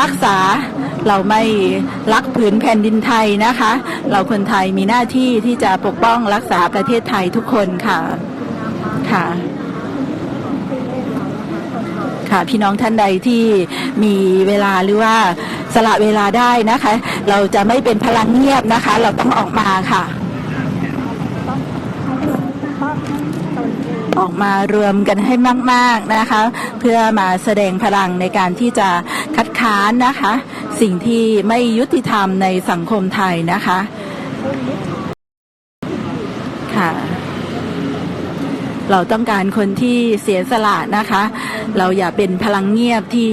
รักษาเราไม่รักผืนแผ่นดินไทยนะคะ เราคนไทยมีหน้าที่ที่จะปกป้องรักษาประเทศไทยทุกคนค่ะ ค่ะ ค่ะพี่น้องท่านใดที่มีเวลาหรือว่าสละเวลาได้นะคะ เราจะไม่เป็นพลังเงียบนะคะ เราต้องออกมาค่ะ ออกมารวมกันให้มาก ๆนะคะ เพื่อมาแสดงพลังในการที่จะคัดค้านนะคะ สิ่งที่ไม่ยุติธรรมในสังคมไทยนะคะค่ะเราต้องการคนที่เสียสละนะคะ เราอย่าเป็นพลังเงียบที่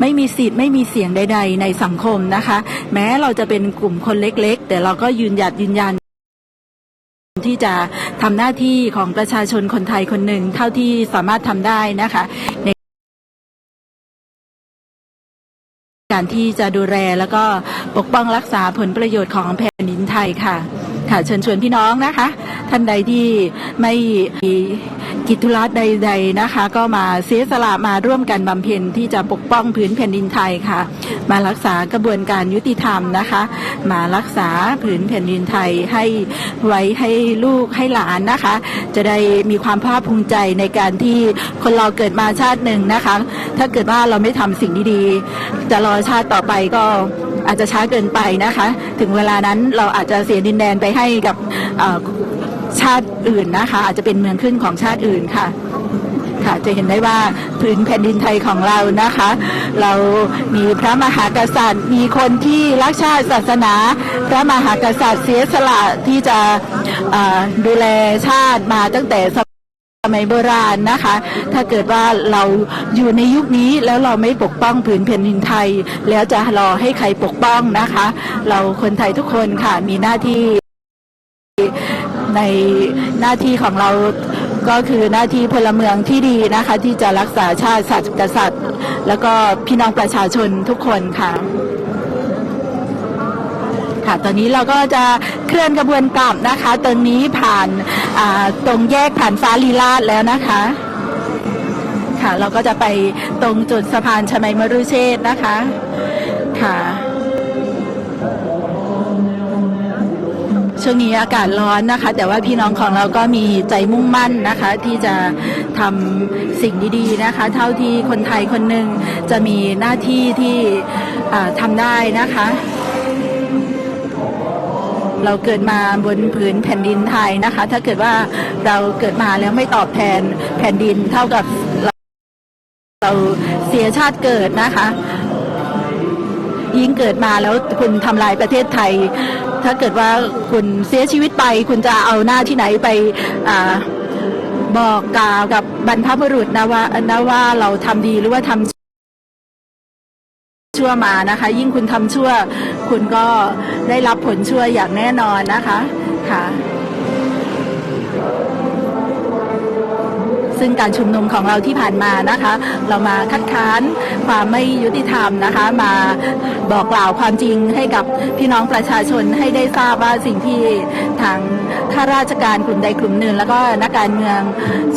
ไม่มีสิทธิ์ไม่มีเสียงใด ๆ ในสังคมนะคะ แม้เราจะเป็นกลุ่มคนเล็ก ๆ แต่เราก็ยืนหยัดยืนยัน ที่จะทำหน้าที่ของประชาชนคนไทยคนหนึ่งเท่าที่สามารถทำได้นะคะในการที่จะดูแลแล้วก็ปกป้องรักษาผลประโยชน์ของแผ่นดินไทยค่ะ ค่ะเชิญชวนพี่น้องนะคะ ท่านใดที่ไม่มีกิจธุระใด ๆนะคะ ก็มาเสียสละมาร่วมกันบำเพ็ญที่จะปกป้องพื้นแผ่นดินไทยค่ะ มารักษากระบวนการยุติธรรมนะคะ มารักษาผืนแผ่นดินไทยให้ไว้ให้ลูกให้หลานนะคะ จะได้มีความภาคภูมิใจในการที่คนเราเกิดมาชาติหนึ่งนะคะ ถ้าเกิดว่าเราไม่ทำสิ่งดีๆจะรอชาติต่อไปก็ อาจจะช้าเกินไปนะคะ ถึงเวลานั้นเราอาจจะเสียดินแดนไปให้กับชาติอื่นนะคะ อาจจะเป็นเมืองขึ้นของชาติอื่นค่ะ ค่ะจะเห็นได้ว่าพื้นแผ่นดินไทยของเรานะคะ เรามีพระมหากษัตริย์ มีคนที่รักชาติศาสนา พระมหากษัตริย์เสียสละที่จะดูแลชาติมาตั้งแต่ส มัยโบราณนะคะ ถ้าเกิดว่าเราอยู่ในยุคนี้แล้วเราไม่ปกป้องผืนแผ่นดินไทย แล้วจะรอให้ใครปกป้องนะคะ เราคนไทยทุกคนค่ะมีหน้าที่ในหน้าที่ของเราก็คือหน้าที่พลเมืองที่ดีนะคะ ที่จะรักษาชาติศาสตร์กษัตริย์ แล้วก็พี่น้องประชาชนทุกคนค่ะ ค่ะ ตอนนี้เราก็จะเคลื่อนกระบวนกลับนะคะตรงนี้ผ่านตรงแยกผ่านฟ้าลีลาดแล้วนะคะ ค่ะ เราก็จะไปตรงจุดสะพานชมัยมรุเชษนะคะ ค่ะช่วงนี้อากาศร้อนนะคะ แต่ว่าพี่น้องของเราก็มีใจมุ่งมั่นนะคะ ที่จะทำสิ่งดีๆนะคะ เท่าที่คนไทยคนหนึ่งจะมีหน้าที่ที่อ่าทำได้นะคะ เราเกิดมาบนผืนแผ่นดินไทยนะคะ ถ้าเกิดว่าเราเกิดมาแล้วไม่ตอบแทนแผ่นดินเท่ากับเราเราเสียชาติเกิดนะคะ ยิ่งเกิดมาแล้วคุณทำลายประเทศไทย ถ้าเกิดว่าคุณเสียชีวิตไป คุณจะเอาหน้าที่ไหนไปอบอกกล่าวกับบรรพบุรุษนะว่านะว่าเราทำดีหรือว่าทำ ชั่วมานะคะ ยิ่งคุณทำชั่ว คุณก็ได้รับผลชั่วอย่างแน่นอนนะคะค่ะ ซึ่งการชุมนุมของเราที่ผ่านมานะคะ เรามาคัดค้านความไม่ยุติธรรมนะคะ มาบอกกล่าวความจริงให้กับพี่น้องประชาชนให้ได้ทราบว่าสิ่งที่ทางข้าราชการกลุ่มใดกลุ่มหนึ่ง แล้วก็นักการเมือง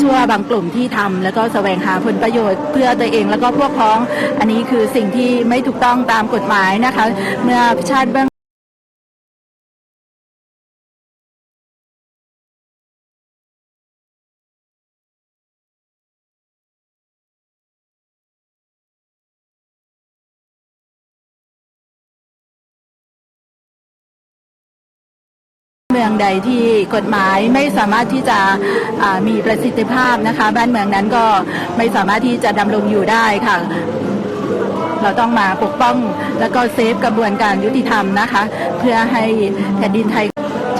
ชั่วบางกลุ่มที่ทำแล้วก็แสวงหาผลประโยชน์เพื่อตัวเองแล้วก็พวกพ้อง อันนี้คือสิ่งที่ไม่ถูกต้องตามกฎหมายนะคะ เมื่อชาติเบื้อง มืองใดที่กฎหมายไม่สามารถที่จะมีประสิทธิภาพนะคะ บ้านเมืองนั้นก็ไม่สามารถที่จะดำรงอยู่ได้ค่ะเราต้องมาปกป้องแล้วก็เซฟกระบวนการยุติธรรมนะคะ เพื่อให้แผ่นดินไทย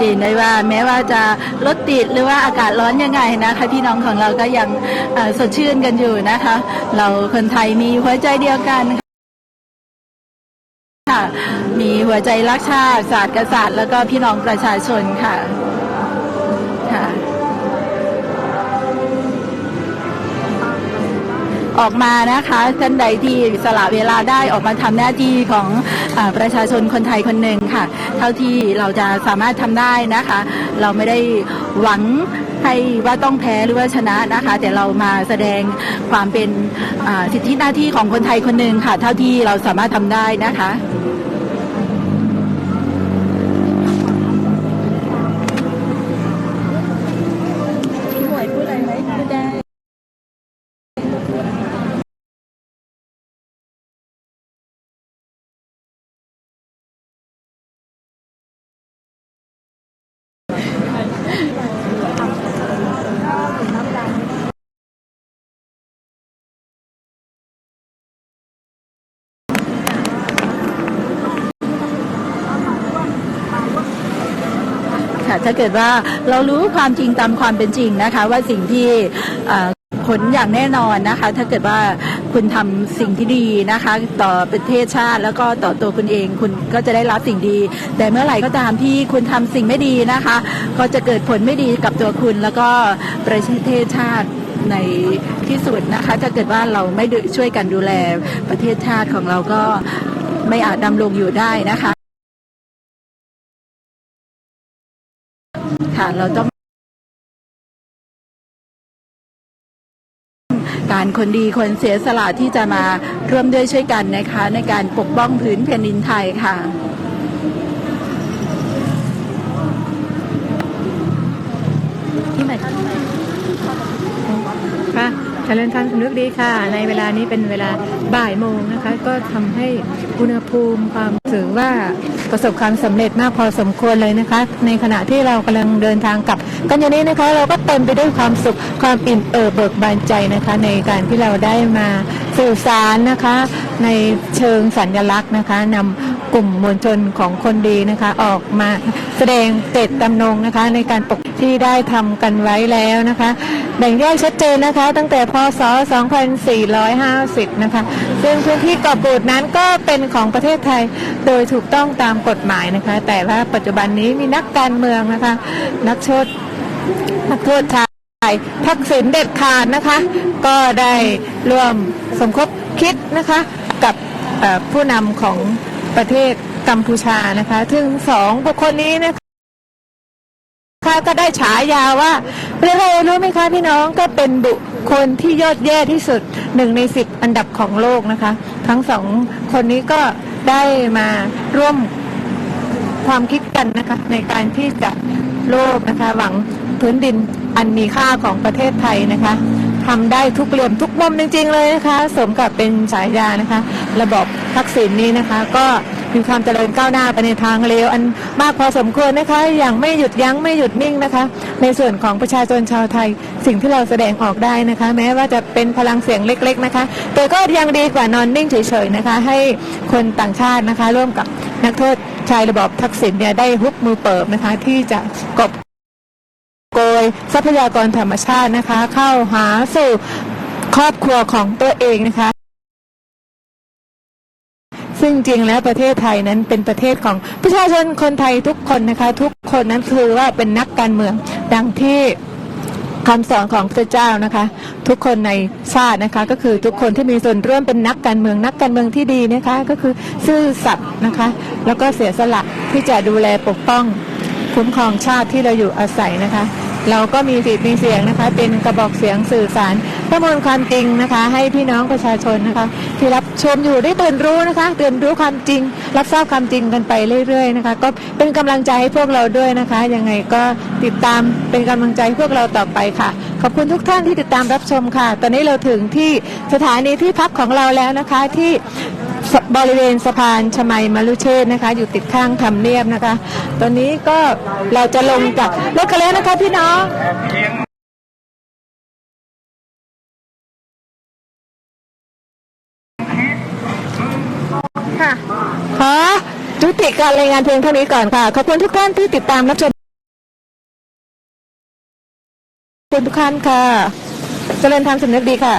จีนได้ว่า แม้ว่าจะรถติดหรือว่าอากาศร้อนยังไงนะคะ พี่น้องของเราก็ยังสดชื่นกันอยู่นะคะ เราคนไทยมีหัวใจเดียวกันค่ะ มีหัวใจรักชาติศาสตร์กษัตริย์ แล้วก็พี่น้องประชาชนค่ะค่ะ ออกมานะคะท่านใดที่สละเวลาได้ออกมาทำหน้าที่ของอประชาชนคนไทยคนหนึ่งค่ะ เท่าที่เราจะสามารถทำได้นะคะ เราไม่ได้หวังให้ว่าต้องแพ้หรือว่าชนะนะคะ แต่เรามาแสดงความเป็นสิทธิหน้าที่ของคนไทยคนหนึ่งค่ะ เท่าที่เราสามารถทำได้นะคะ พี่หมวยพูดอะไรไหมพูดได้ ค่ะ ถ้าเกิดว่าเรารู้ความจริงตามความเป็นจริงนะคะ ว่าสิ่งที่ผลอย่างแน่นอนนะคะ ถ้าเกิดว่าคุณทำสิ่งที่ดีนะคะ ต่อประเทศชาติแล้วก็ต่อตัวคุณเองคุณก็จะได้รับสิ่งดี แต่เมื่อไหร่ก็ตามที่คุณทำสิ่งไม่ดีนะคะ ก็จะเกิดผลไม่ดีกับตัวคุณแล้วก็ประเทศชาติในที่สุดนะคะ ถ้าเกิดว่าเราไม่ช่วยกันดูแลประเทศชาติของเราก็ไม่อาจดำรงอยู่ได้นะคะ ค่ะ เราต้องการคนดีคนเสียสละที่จะมาร่วมด้วยช่วยกันนะคะ ในการปกป้องพื้นแผ่นดินไทยค่ะ ที่ไหนค่ะเจริญธรรมสำนึกดีค่ะ ในเวลานี้เป็นเวลาบ่ายโมงนะคะ ก็ทำให้อุณหภูมิความถือว่าประสบความสำเร็จมากพอสมควรเลยนะคะ ในขณะที่เรากำลังเดินทางกลับ กันอย่างนี้นะคะ เราก็เต็มไปด้วยความสุขความอิ่มเอิบเบิกบานใจนะคะ ในการที่เราได้มาสื่อสารนะคะ ในเชิงสัญลักษณ์นะคะนำ กลุ่มมวลชนของคนดีนะคะออกมาแสดงเจตจำนงนะคะในการปกที่ได้ทำกันไว้แล้วนะคะแบ่งแยกชัดเจนนะคะ ตั้งแต่พศ 2450 นะคะ ซึ่งพื้นที่เกาะกูดนั้นก็เป็นของประเทศไทยโดยถูกต้องตามกฎหมายนะคะ แต่ว่าปัจจุบันนี้มีนักการเมืองนะคะ นักโทษนักโทษชายทักษิณเด็ดขาดนะคะ ก็ได้ร่วมสมคบคิดนะคะ กับผู้นำของ ประเทศกัมพูชานะคะซึ่งสองบุคคลนี้นะคะก็ได้ฉายาว่าเป็นอะไรรู้ไหมคะพี่น้องก็เป็นบุคคลที่ยอดแย่ที่สุดหนึ่งในสิบอันดับของโลกนะคะ ทั้งสองคนนี้ก็ได้มาร่วมความคิดกันนะคะในการที่จะโลกนะคะหวังพื้นดินอันมีค่าของประเทศไทยนะคะ ทำได้ทุกเหลี่ยมทุกมุมจริง ๆ เลยนะคะ สมกับเป็นฉายานะคะ ระบบทักษิณนี้นะคะ ก็มีความเจริญก้าวหน้าไปในทางเร็วอันมากพอสมควรนะคะ อย่างไม่หยุดยั้งไม่หยุดนิ่งนะคะ ในส่วนของประชาชนชาวไทย สิ่งที่เราแสดงออกได้นะคะ แม้ว่าจะเป็นพลังเสียงเล็ก ๆนะคะ แต่ก็ยังดีกว่านอนนิ่งเฉยๆนะคะ ให้คนต่างชาตินะคะ ร่วมกับนักโทษชายระบอบทักษิณเนี่ยได้ฮุบมือเปิบนะคะที่จะกบ โกย ทรัพยากรธรรมชาตินะคะ เข้าหาสู่ครอบครัวของตัวเองนะคะ ซึ่งจริงแล้วประเทศไทยนั้นเป็นประเทศของประชาชนคนไทยทุกคนนะคะ ทุกคนนั้นคือว่าเป็นนักการเมืองดังที่คำสอนของพระเจ้านะคะ ทุกคนในชาตินะคะก็คือทุกคนที่มีส่วนร่วมเป็นนักการเมืองนักการเมืองที่ดีนะคะ ก็คือซื่อสัตย์นะคะ แล้วก็เสียสละที่จะดูแลปกป้อง คุ้มครองชาติที่เราอยู่อาศัยนะคะ เราก็มีสิทธิ์มีเสียงนะคะ เป็นกระบอกเสียงสื่อสารประมวลความจริงนะคะ ให้พี่น้องประชาชนนะคะ ที่รับชมอยู่ได้ตื่นรู้นะคะตื่นรู้ความจริง รับทราบความจริงกันไปเรื่อย ๆ นะคะ ก็เป็นกำลังใจให้พวกเราด้วยนะคะยังไงก็ติดตามเป็นกำลังใจพวกเราต่อไปค่ะ ขอบคุณทุกท่านที่ติดตามรับชมค่ะ ตอนนี้เราถึงที่สถานีที่พักของเราแล้วนะคะที่ บริเวณสะพานชมัยมรุเชษฐ์นะคะ อยู่ติดข้างทำเนียบนะคะ ตอนนี้ก็เราจะลงจากรถกันแล้วนะคะพี่น้องค่ะขอจุติการรายงานเพียงเท่านี้ก่อนค่ะ ขอบคุณทุกท่านที่ติดตามรับชมขอบคุณทุกท่านค่ะ เจริญธรรมสำนึกดีค่ะ